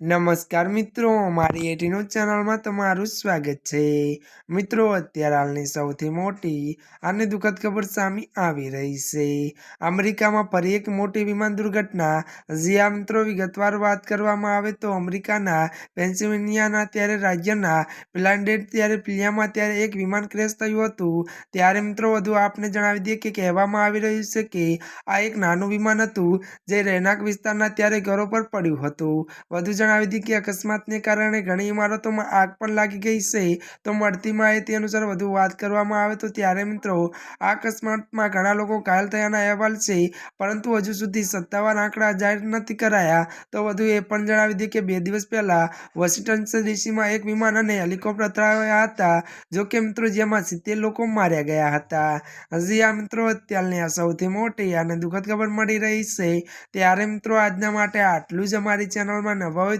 નમસ્કાર મિત્રો, મારી એટીનો ચેનલમાં તમારું સ્વાગત છે. મિત્રો, અત્યારે હાલની સૌથી મોટી અને દુઃખદ ખબર સામે આવી રહી છે. અમેરિકામાં ફરી એક મોટી વિમાન દુર્ઘટના. જ્યાં મિત્રો, વિગતવાર વાત કરવામાં આવે તો અમેરિકાના પેન્સિલ્વેનિયાના ત્યારે રાજ્યના પ્લાન્ડેડ ત્યારે પિલિયામાં ત્યારે એક વિમાન ક્રેશ થયું હતું. ત્યારે મિત્રો, વધુ આપને જણાવી દઈએ કે કહેવામાં આવી રહ્યું છે કે આ એક નાનું વિમાન હતું જે રહેણાંક વિસ્તારના ત્યારે ઘરો પર પડ્યું હતું. વધુ જણાવી દીધી કે અકસ્માતને કારણે ઘણી ઇમારતોમાં આગ પણ લાગી ગઈ છે. તો મળતી માહિતી અનુસાર વધુ વાત કરવામાં આવે તો ત્યારે મિત્રો, આ અકસ્માતમાં ઘણા લોકો ઘાયલ થયાના અહેવાલ છે, પરંતુ હજુ સુધી સત્તાવાર આંકડા જાહેર નથી કરાયા. તો વધુ એ પણ જણાવી દઈએ કે બે દિવસ પહેલાં વોશિંગ્ટન ડીસીમાં એક વિમાન અને હેલિકોપ્ટર અથડાયા હતા, જો કે મિત્રો જેમાં સિત્તેર લોકો માર્યા ગયા હતા. હજી આ મિત્રો અત્યારની આ સૌથી મોટી અને દુઃખદ ખબર મળી રહી છે. ત્યારે મિત્રો આજના માટે આટલું જ અમારી ચેનલમાં નવા હોય